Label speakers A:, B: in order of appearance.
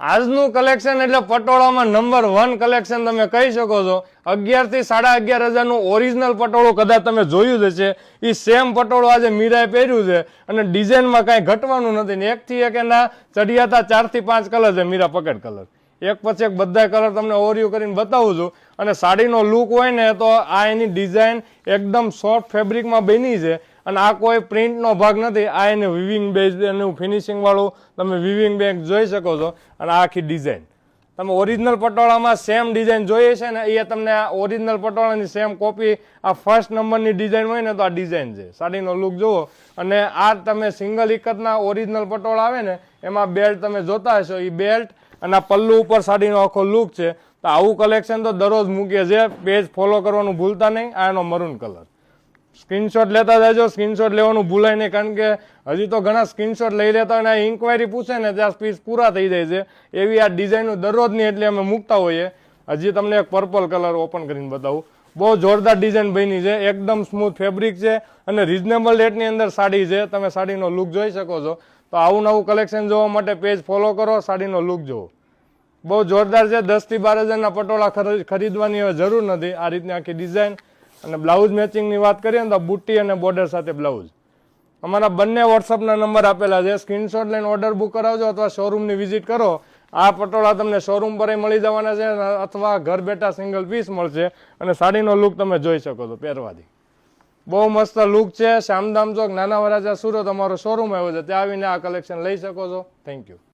A: આજનું કલેક્શન એટલે પટોળામાં number one collection તમે કહી શકો છો. અગિયારથી સાડા અગિયાર હજારનું ઓરિજિનલ પટોળું કદાચ તમે જોયું જ છે એ સેમ પટોળું આજે મીરાએ પહેર્યું છે અને ડિઝાઇનમાં કાંઈ ઘટવાનું નથી ને એકથી એક એના ચડિયાતા ચારથી પાંચ કલર છે મીરા પકેટ કલર એક પછી એક બધા કલર તમને ઓરિયું કરીને બતાવું છું. અને સાડીનો લુક હોય ને તો આ એની ડિઝાઇન એકદમ સોફ્ટ ફેબ્રિકમાં બની છે. અને આ કોઈ પ્રિન્ટનો ભાગ નથી, આ એને વિવિંગ બેઝ એનું ફિનિશિંગવાળું તમે વિવિંગ બેગ જોઈ શકો છો અને આખી ડિઝાઇન તમે ઓરિજિનલ પટોળામાં સેમ ડિઝાઇન જોઈએ છે ને, એ તમને આ ઓરિજિનલ પટોળાની સેમ કોપી આ ફર્સ્ટ નંબરની ડિઝાઇન હોય ને, તો આ ડિઝાઇન છે. સાડીનો લુક જુઓ. અને આ તમે સિંગલ ઇકતના ઓરિજિનલ પટોળા આવે ને, એમાં બેલ્ટ તમે જોતા હશો એ બેલ્ટ અને આ પલ્લુ ઉપર સાડીનો આખો લુક છે. તો આવું કલેક્શન તો દરરોજ મૂકીએ છે પેજ ફોલો કરવાનું ભૂલતા નહીં, આ એનો મરૂન કલર સ્ક્રીનશોટ લેતા જજો, સ્ક્રીનશોટ લેવાનું ભૂલાય નહીં, કારણ કે હજી તો ઘણા સ્ક્રીનશોટ લઈ લેતા અને અને ઇન્કવાયરી પૂછે ને ત્યાં પીસ પૂરા થઈ જાય છે. એવી આ ડિઝાઇનનું દરરોજની એટલે અમે મૂકતા હોઈએ. હજી તમને એક પર્પલ કલર ઓપન કરીને બતાવું. બહુ જોરદાર ડિઝાઇન બની છે, એકદમ સ્મૂથ ફેબ્રિક છે અને રિઝનેબલ રેટની અંદર સાડી છે. તમે સાડીનો લુક જોઈ શકો છો. તો આવું નવું કલેક્શન જોવા માટે પેજ ફોલો કરો, સાડીનો લુક જુઓ. બહુ જોરદાર છે દસથી બાર હજારના પટોળા ખરીદવાની હવે જરૂર નથી. આ રીતની આખી ડિઝાઇન અને બ્લાઉઝ મેચિંગની વાત કરીએ ને તો બુટ્ટી અને બોર્ડર સાથે બ્લાઉઝ. અમારા બંને વોટ્સઅપના નંબર આપેલા છે. સ્ક્રીનશોટ લઈને ઓર્ડર બુક કરાવજો અથવા શોરૂમની વિઝિટ કરો. આ પટોળા તમને શોરૂમ પર મળી જવાના છે અથવા ઘર બેઠા સિંગલ પીસ મળશે અને સાડીનો લુક તમે જોઈ શકો છો પહેરવાથી. બહુ મસ્ત લુક છે. શામધામ ચોક, નાના વરાજા સુરત, અમારો શોરૂમ આવ્યો છે. ત્યાં આવીને આ કલેક્શન લઈ શકો છો. Thank you